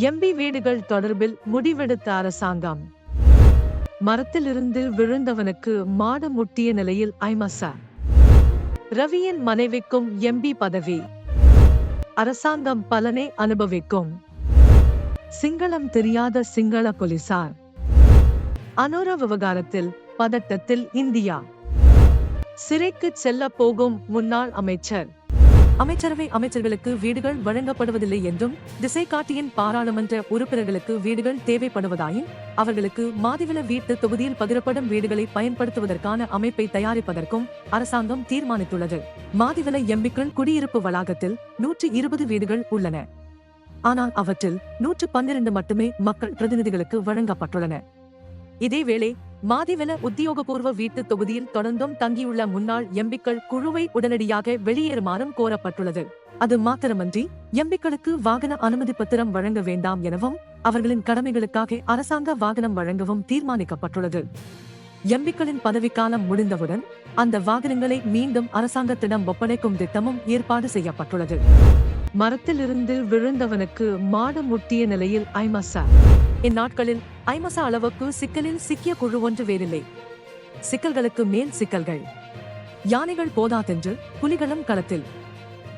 MP வீடுகள் தொடர்பில் முடிவெடுத்த அரசாங்கம். மரத்திலிருந்து விழுந்தவனுக்கு மாடு முட்டிய நிலையில் ஐமசா. ரவியின் மனைவிக்கும் எம்பி பதவி. அரசாங்கம் பலனை அனுபவிக்கும். சிங்களம் தெரியாத சிங்கள போலீசார். அனுர விவகாரத்தில் பதட்டத்தில் இந்தியா. சிறைக்கு செல்ல போகும் முன்னாள் அமைச்சர். அமைச்சரவை அமைச்சர்களுக்கு வீடுகள் வழங்கப்படுவதில்லை என்றும் திசை காட்டியின் பாராளுமன்ற உறுப்பினர்களுக்கு வீடுகள் தேவைப்படுவதாயின் அவர்களுக்கு மாதிவில வீட்டு தொகுதியில் பகிரப்படும் வீடுகளை பயன்படுத்துவதற்கான அமைப்பை தயாரிப்பதற்கும் அரசாங்கம் தீர்மானித்துள்ளது. மாதிவில எம்பிக்கள் குடியிருப்பு வளாகத்தில் நூற்றி இருபது வீடுகள் உள்ளன. ஆனால் அவற்றில் நூற்று பன்னிரண்டு மட்டுமே மக்கள் பிரதிநிதிகளுக்கு வழங்கப்பட்டுள்ளன. இதேவேளை மாதிவெல உத்தியோகபூர்வ வீட்டு தொகுதியில் தொடர்ந்தும் தங்கியுள்ள முன்னாள் எம்பிக்கள் குழுவை உடனடியாக வெளியேறுமாறும் கோரப்பட்டுள்ளது. அது மாத்திரமன்றி எம்பிக்களுக்கு வாகன அனுமதி பத்திரம் வழங்க வேண்டாம் எனவும் அவர்களின் கடமைகளுக்காக அரசாங்க வாகனம் வழங்கவும் தீர்மானிக்கப்பட்டுள்ளது. எம்பிக்களின் பதவிக்காலம் முடிந்தவுடன் அந்த வாகனங்களை மீண்டும் அரசாங்கத்திடம் ஒப்படைக்கும் திட்டமும் ஏற்பாடு செய்யப்பட்டுள்ளது. மரத்திலிருந்து விழுந்தவனுக்கு மாடு முட்டிய நிலையில் ஐமசா. இந்நாட்களில் ஐமசா அளவுக்கு சிக்கலில் சிக்கிய குழு ஒன்று வேறில்லை. சிக்கல்களுக்கு மேல் சிக்கல்கள். யானைகள் போதாதென்று புலிகளும் களத்தில்.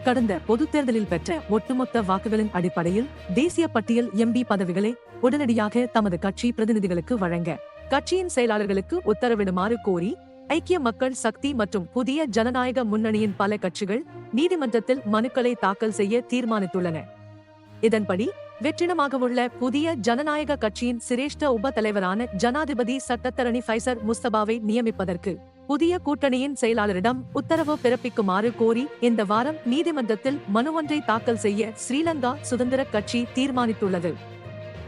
கடந்த பொதுத் தேர்தலில் பெற்ற ஒட்டுமொத்த வாக்குகளின் அடிப்படையில் தேசிய பட்டியல் எம்பி பதவிகளை உடனடியாக தமது கட்சி பிரதிநிதிகளுக்கு வழங்க கட்சியின் செயலாளர்களுக்கு உத்தரவிடுமாறு கோரி ஐக்கிய மக்கள் சக்தி மற்றும் புதிய ஜனநாயக முன்னணியின் பல கட்சிகள் நீதிமன்றத்தில் மனுக்களை தாக்கல் செய்ய தீர்மானித்துள்ளன. இதன்படி வெற்றிடமாகவுள்ள புதிய ஜனநாயக கட்சியின் சிரேஷ்ட உப தலைவரான ஜனாதிபதி சட்டத்தரணி ஃபைசர் முஸ்தபாவை நியமிப்பதற்கு புதிய கூட்டணியின் செயலாளரிடம் உத்தரவு பிறப்பிக்குமாறு கோரி இந்த வாரம் நீதிமன்றத்தில் மனு ஒன்றை தாக்கல் செய்ய ஸ்ரீலங்கா சுதந்திர கட்சி தீர்மானித்துள்ளது.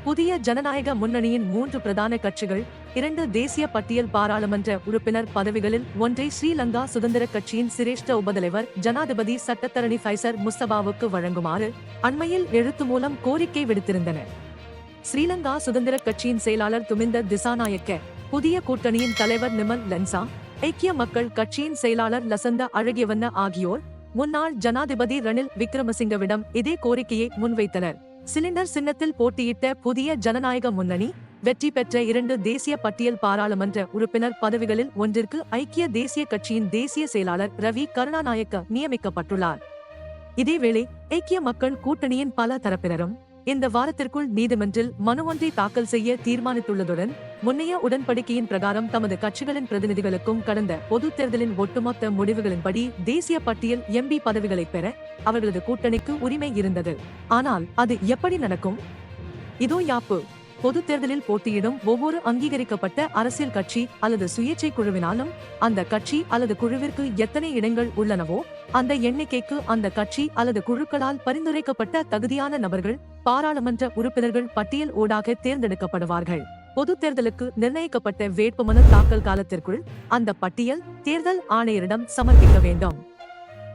புதிய ஜனநாயக முன்னணியின் மூன்று பிரதான கட்சிகள் இரண்டு தேசிய பட்டியல் பாராளுமன்ற உறுப்பினர் பதவிகளில் ஒன்றை ஸ்ரீலங்கா சுதந்திர கட்சியின் சிரேஷ்ட உபதலைவர் ஜனாதிபதி சட்டத்தரணி ஃபைசர் முஸ்தபாவுக்கு வழங்குமாறு அண்மையில் எழுத்து மூலம் கோரிக்கை விடுத்திருந்தனர். ஸ்ரீலங்கா சுதந்திர கட்சியின் செயலாளர் துமிந்த திசாநாயக்க புதிய கூட்டணியின் தலைவர் நிமல் லென்சா ஐக்கிய மக்கள் கட்சியின் செயலாளர் லசந்த அழகியவண்ண ஆகியோர் முன்னாள் ஜனாதிபதி ரணில் விக்ரமசிங்கவிடம் இதே கோரிக்கையை முன்வைத்தனர். சிலிண்டர் சின்னத்தில் போட்டியிட்ட புதிய ஜனநாயக முன்னணி வெற்றி பெற்ற இரண்டு தேசிய பட்டியல் பாராளுமன்ற உறுப்பினர் பதவிகளில் ஒன்றிற்கு ஐக்கிய தேசிய கட்சியின் தேசிய செயலாளர் ரவி கருணாநாயக்க நியமிக்கப்பட்டுள்ளார். இதேவேளை ஐக்கிய மக்கள் கூட்டணியின் பல தரப்பினரும் இந்த வாரத்திற்குள் நீதிமன்றில் மனு ஒன்றை தாக்கல் செய்ய தீர்மானித்துள்ளதுடன் முன்னைய உடன்படிக்கையின் பிரகாரம் தமது கட்சிகளின் பிரதிநிதிகளுக்கும் கடந்த பொதுத் தேர்தலின் ஒட்டுமொத்த முடிவுகளின்படி தேசிய பட்டியல் எம்பி பதவிகளை பெற அவர்களது கூட்டணிக்கு உரிமை இருந்தது. ஆனால் அது எப்படி நடக்கும்? இதோ யாப்பு. பொதுத் தேர்தலில் போட்டியிடும் ஒவ்வொரு அங்கீகரிக்கப்பட்ட அரசியல் கட்சி அல்லது சுயேட்சை குழுவினாலும் அந்த கட்சி அல்லது குழுவிற்கு எத்தனை இடங்கள் உள்ளனவோ அந்த எண்ணிக்கைக்கு அந்த கட்சி அல்லது குழுக்களால் பரிந்துரைக்கப்பட்ட தகுதியான நபர்கள் பாராளுமன்ற உறுப்பினர்கள் பட்டியல் ஊடாக தேர்ந்தெடுக்கப்படுவார்கள். பொது தேர்தலுக்கு நிர்ணயிக்கப்பட்ட வேட்புமனு தாக்கல் காலத்திற்குள் அந்த பட்டியல் தேர்தல் ஆணையரிடம் சமர்ப்பிக்க வேண்டும்.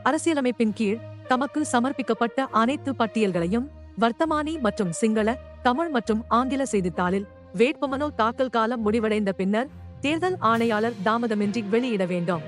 அரசியலமைப்பின் கீழ் தமக்கு சமர்ப்பிக்கப்பட்ட அனைத்து பட்டியல்களையும் வர்த்தமானி மற்றும் சிங்கள தமிழ் மற்றும் ஆங்கில செய்தித்தாளில் வேட்புமனு தாக்கல் காலம் முடிவடைந்த பின்னர் தேர்தல் ஆணையாளர் தாமதமின்றி வெளியிட வேண்டும்.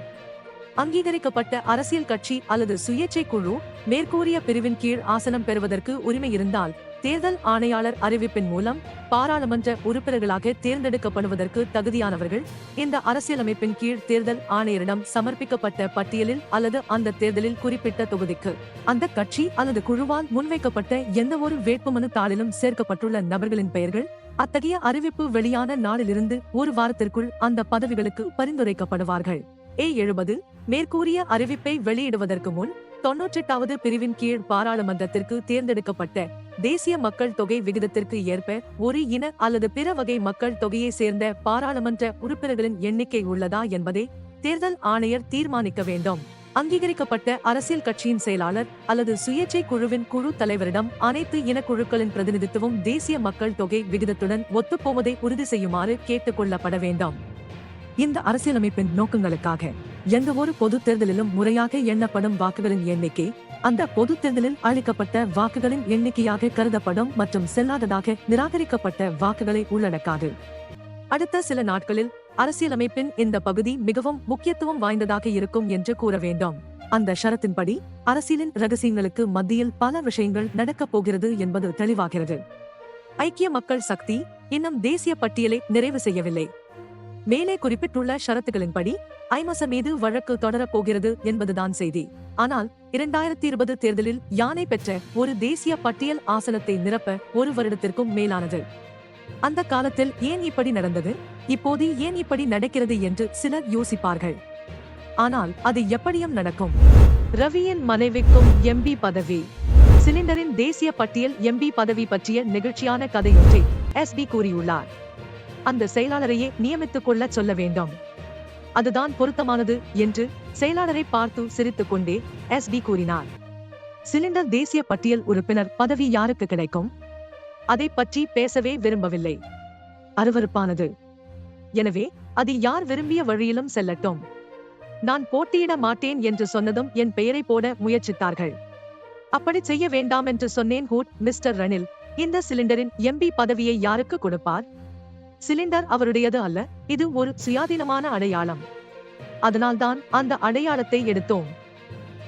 அங்கீகரிக்கப்பட்ட அரசியல் கட்சி அல்லது சுயேட்சை குழு மேற்கூறிய பிரிவின் கீழ் ஆசனம் பெறுவதற்கு உரிமை இருந்தால் தேர்தல் ஆணையாளர் அறிவிப்பின் மூலம் பாராளுமன்ற உறுப்பினர்களாக தேர்ந்தெடுக்கப்படுவதற்கு தகுதியானவர்கள் இந்த அரசியலமைப்பின் கீழ் தேர்தல் ஆணையரிடம் சமர்ப்பிக்கப்பட்ட பட்டியலில் அல்லது அந்த தேர்தலில் குறிப்பிட்ட தொகுதிக்கு அந்த கட்சி அல்லது குழுவால் முன்வைக்கப்பட்ட எந்த ஒரு வேட்புமனு தாளிலும் சேர்க்கப்பட்டுள்ள நபர்களின் பெயர்கள் அத்தகைய அறிவிப்பு வெளியான நாளிலிருந்து ஒரு வாரத்திற்குள் அந்த பதவிகளுக்கு பரிந்துரைக்கப்படுவார்கள். ஏ எழுபது மேற்கூறிய அறிவிப்பை வெளியிடுவதற்கு முன் தொன்னூற்றெட்டாவது பிரிவின் கீழ் பாராளுமன்றத்திற்கு தேர்ந்தெடுக்கப்பட்ட தேசிய மக்கள் தொகை விகிதத்திற்கு ஏற்ப ஒரு இன அல்லது பிற வகை மக்கள் தொகையை சேர்ந்த பாராளுமன்ற உறுப்பினர்களின் எண்ணிக்கை உள்ளதா என்பதை தேர்தல் ஆணையர் தீர்மானிக்க வேண்டும். அங்கீகரிக்கப்பட்ட அரசியல் கட்சியின் செயலாளர் அல்லது சுயேட்சை குழுவின் குழு தலைவரிடம் அனைத்து இனக்குழுக்களின் பிரதிநிதித்துவம் தேசிய மக்கள் தொகை விகிதத்துடன் ஒத்துப்போவதை உறுதி செய்யுமாறு கேட்டுக் கொள்ளப்பட வேண்டும். இந்த அரசியலமைப்பின் நோக்கங்களுக்காக எந்த ஒரு பொதுத் தேர்தலிலும் முறையாக எண்ணப்படும் வாக்குகளின் எண்ணிக்கை அந்த பொதுத் தேர்தலில் அளிக்கப்பட்ட வாக்குகளின் எண்ணிக்கையாக கருதப்படும் மற்றும் செல்லாததாக நிராகரிக்கப்பட்ட வாக்குகளை உள்ளடக்காது. அடுத்த சில நாட்களில் அரசியலமைப்பின் இந்த பகுதி மிகவும் முக்கியத்துவம் வாய்ந்ததாக இருக்கும் என்று கூற வேண்டும். அந்த ஷரத்தின்படி அரசியலின் ரகசியங்களுக்கு மத்தியில் பல விஷயங்கள் நடக்கப் போகிறது என்பது தெளிவாகிறது. ஐக்கிய மக்கள் சக்தி இன்னும் தேசிய பட்டியலை நிறைவு செய்யவில்லை. மேலே குறிப்பிட்டுள்ள ஷரத்துகளின்படி ஐமச மீது வழக்கு தொடரப் போகிறது என்பதுதான் செய்தி. ஆனால் இரண்டாயிரத்தி இருபது தேர்தலில் யானை பெற்ற ஒரு தேசிய பட்டியல் ஆசனத்தை நிரப்ப ஒரு வருடத்திற்கும் மேலானது. அந்த காலத்தில் ஏன் இப்படி நடந்தது? இப்போது ஏன் இப்படி நடக்கிறது என்று சிலர் யோசிப்பார்கள். ஆனால் அது எப்படியும் நடக்கும். ரவியின் மனைவிக்கும் எம்பி பதவி. சிலிண்டரின் தேசிய பட்டியல் எம்பி பதவி பற்றிய நிகழ்ச்சியான கதையொன்றை எஸ்பி கூறியுள்ளார். அந்த செயலாளரையே நியமித்துக் கொள்ள சொல்ல வேண்டும். அதுதான் பொருத்தமானது என்று செயலாளரை பார்த்து சிரித்துக் கொண்டே எஸ்பி கூறினார். சிலிண்டர் தேசிய பட்டியல் உறுப்பினர் பதவி யாருக்கு கிடைக்கும்? அதை பற்றி பேசவே விரும்பவில்லை. அருவருப்பானது. எனவே அது யார் விரும்பிய வழியிலும் செல்லட்டும். நான் போட்டியிட மாட்டேன் என்று சொன்னதும் என் பெயரை போட முயற்சித்தார்கள். அப்படி செய்ய வேண்டாம் என்று சொன்னேன் ஹூட் மிஸ்டர் ரணில். இந்த சிலிண்டரின் எம்பி பதவியை யாருக்கு கொடுப்பார்? சிலிண்டர் அவருடையது அல்ல இது ஒரு சுயாதீனமான அடையாளம். அதனால்தான் அந்த அடையாளத்தை எடுத்தோம்.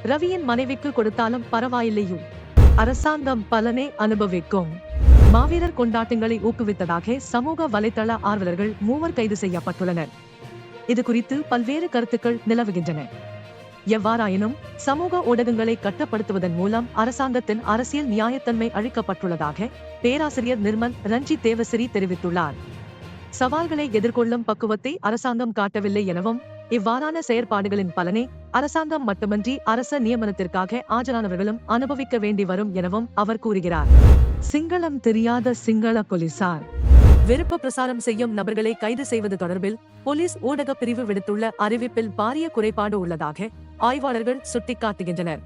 ரவியின் மனைவிக்கு கொடுத்தாலும் பரவாயில்லையும் அரசாங்கம் பலனை அனுபவிக்கும். மாவீரர் கொண்டாட்டங்களை ஊக்குவித்ததாக சமூக வலைதள ஆர்வலர்கள் மூவர் கைது செய்யப்பட்டுள்ளனர். இது குறித்து பல்வேறு கருத்துக்கள் நிலவுகின்றன. எவ்வாறாயினும் சமூக ஊடகங்களை கட்டுப்படுத்துவதன் மூலம் அரசாங்கத்தின் அரசியல் நியாயத்தன்மை அழிக்கப்பட்டுள்ளதாக பேராசிரியர் நிர்மல் ரஞ்சித் தேவசிறி தெரிவித்துள்ளார். சவால்களை எதிர்கொள்ளும் பக்குவத்தை அரசாங்கம் காட்டவில்லை எனவும் இவ்வாறான செயற்பாடுகளின் பலனை அரசாங்கம் மட்டுமன்றி அரச நியமனத்திற்காக ஆஜரானவர்களும் அனுபவிக்க வேண்டி வரும் எனவும் அவர் கூறுகிறார். சிங்களம் தெரியாத சிங்கள போலீசார். விருப்ப பிரசாரம் செய்யும் நபர்களை கைது செய்வது தொடர்பில் போலீஸ் ஊடக பிரிவு விடுத்துள்ள அறிவிப்பில் பாரிய குறைபாடு உள்ளதாக ஆய்வாளர்கள் சுட்டிக்காட்டுகின்றனர்.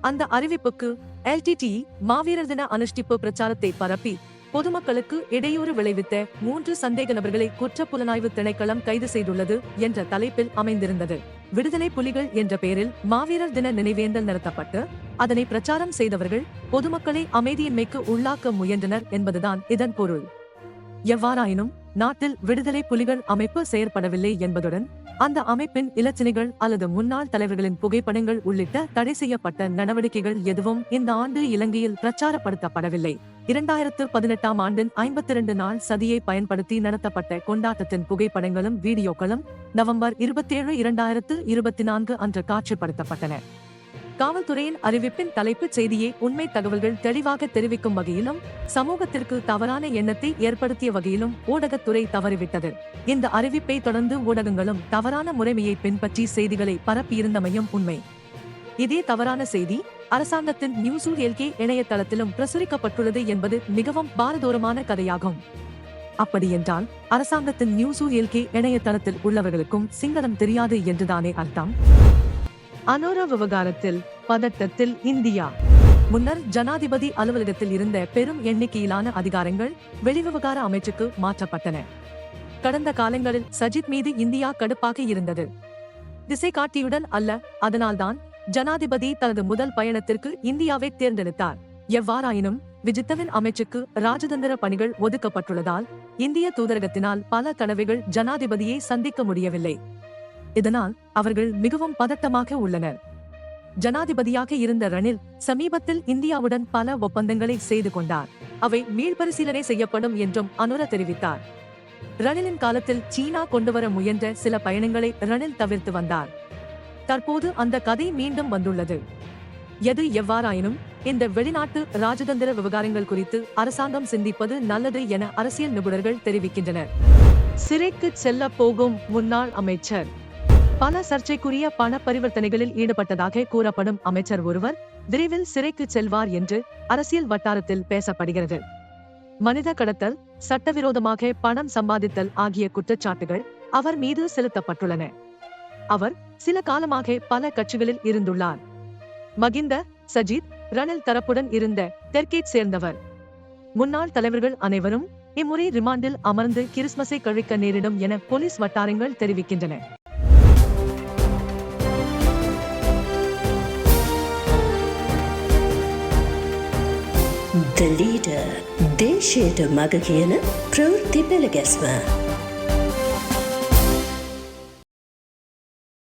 அந்த அறிவிப்புக்கு எல்டிடி மாவீரர் தின அனுஷ்டிப்பு பிரச்சாரத்தை பரப்பி பொதுமக்களுக்கு இடையூறு விளைவித்த மூன்று சந்தேக நபர்களை குற்ற புலனாய்வு திணைக்களம் கைது செய்துள்ளது என்ற தலைப்பில் அமைந்திருந்தது. விடுதலை புலிகள் என்ற பெயரில் மாவீரர் தின நினைவேந்தல் நடத்தப்பட்டு அதனை பிரச்சாரம் செய்தவர்கள் பொதுமக்களை அமைதியின்மைக்கு உள்ளாக்க முயன்றனர் என்பதுதான் இதன் பொருள். எவ்வாறாயினும் நாட்டில் விடுதலை புலிகள் அமைப்பு செயற்படவில்லை என்பதுடன் அந்த அமைப்பின் இலச்சினைகள் அல்லது முன்னாள் தலைவர்களின் புகைப்படங்கள் உள்ளிட்ட தடை செய்யப்பட்ட நடவடிக்கைகள் எதுவும் இந்த ஆண்டு இலங்கையில் பிரச்சாரப்படுத்தப்படவில்லை. இரண்டாயிரத்து பதினெட்டாம் ஆண்டின் ஐம்பத்தி இரண்டு நாள் சதியை பயன்படுத்தி நடத்தப்பட்ட கொண்டாட்டத்தின் புகைப்படங்களும் வீடியோக்களும் நவம்பர் இருபத்தேழு இரண்டாயிரத்து இருபத்தி நான்கு அன்று காட்சிப்படுத்தப்பட்டன. காவல்துறையின் அறிவிப்பின் தலைப்புச் செய்தியை உண்மை தகவல்கள் தெளிவாக தெரிவிக்கும் வகையிலும் சமூகத்திற்கு தவறான எண்ணத்தை ஏற்படுத்திய வகையிலும் ஊடகத்துறை தவறிவிட்டது. இந்த அறிவிப்பை தொடர்ந்து ஊடகங்களும் தவறான முறைமையை பின்பற்றி செய்திகளை பரப்பியிருந்தமையும் உண்மை. இதே தவறான செய்தி அரசாங்கத்தின் நியூஸ் எல்கே இணையதளத்திலும் பிரசுரிக்கப்பட்டுள்ளது என்பது மிகவும் பாரதூரமான கதையாகும். அப்படியென்றால் அரசாங்கத்தின் நியூஸ் எல்கே இணையதளத்தில் உள்ளவர்களுக்கும் சிங்களம் தெரியாது என்றுதானே அர்த்தம்? அனோர விவகாரத்தில் பதட்டத்தில் இந்தியா. முன்னர் ஜனாதிபதி அலுவலகத்தில் இருந்த பெரும் எண்ணிக்கையிலான அதிகாரங்கள் வெளிவிவகார அமைச்சுக்கு மாற்றப்பட்டன. கடந்த காலங்களில் சஜித் மீது இந்தியா கடுப்பாக இருந்தது. திசை காட்டியுடன் அல்ல அதனால்தான் ஜனாதிபதி தனது முதல் பயணத்திற்கு இந்தியாவை தேர்ந்தெடுத்தார். எவ்வாறாயினும் விஜித்தவின் அமைச்சுக்கு ராஜதந்திர பணிகள் ஒதுக்கப்பட்டுள்ளதால் இந்திய தூதரகத்தினால் பல தடவைகள் ஜனாதிபதியை சந்திக்க முடியவில்லை. இதனால் அவர்கள் மிகவும் பதட்டமாக உள்ளனர். ஜனாதிபதியாக இருந்த ரணில் சமீபத்தில் இந்தியாவுடன் பல ஒப்பந்தங்களை செய்து கொண்டார். அவை மீள்பரிசீலனை செய்யப்படும் என்றும் அனுர தெரிவித்தார். ரணிலின் காலத்தில் சீனா கொண்டுவர முயன்ற சில பயணங்களை ரணில் தவிர்த்து வந்தார். தற்போது அந்த கதை மீண்டும் வந்துள்ளது. எது எவ்வாறாயினும் இந்த வெளிநாட்டு ராஜதந்திர விவகாரங்கள் குறித்து அரசாங்கம் சிந்திப்பது நல்லது என அரசியல் நிபுணர்கள் தெரிவிக்கின்றனர். சிறைக்கு செல்ல போகும் முன்னாள் அமைச்சர். பல சர்ச்சைக்குரிய பண பரிவர்த்தனைகளில் ஈடுபட்டதாக கூறப்படும் அமைச்சர் ஒருவர் விரைவில் சிறைக்கு செல்வார் என்று அரசியல் வட்டாரத்தில் பேசப்படுகிறது. மனித கடத்தல் சட்டவிரோதமாக பணம் சம்பாதித்தல் ஆகிய குற்றச்சாட்டுகள் அவர் மீது செலுத்தப்பட்டுள்ளன. அவர் சில காலமாக பல கட்சிகளில் இருந்துள்ளார். மகிந்த சஜித் ரணில் தரப்புடன் இருந்த தெற்கே சேர்ந்தவர். முன்னாள் தலைவர்கள் அனைவரும் இம்முறை ரிமாண்டில் அமர்ந்து கிறிஸ்மஸை கழிக்க நேரிடும் என போலீஸ் வட்டாரங்கள் தெரிவிக்கின்றன. The leader, they share the magagana, prove the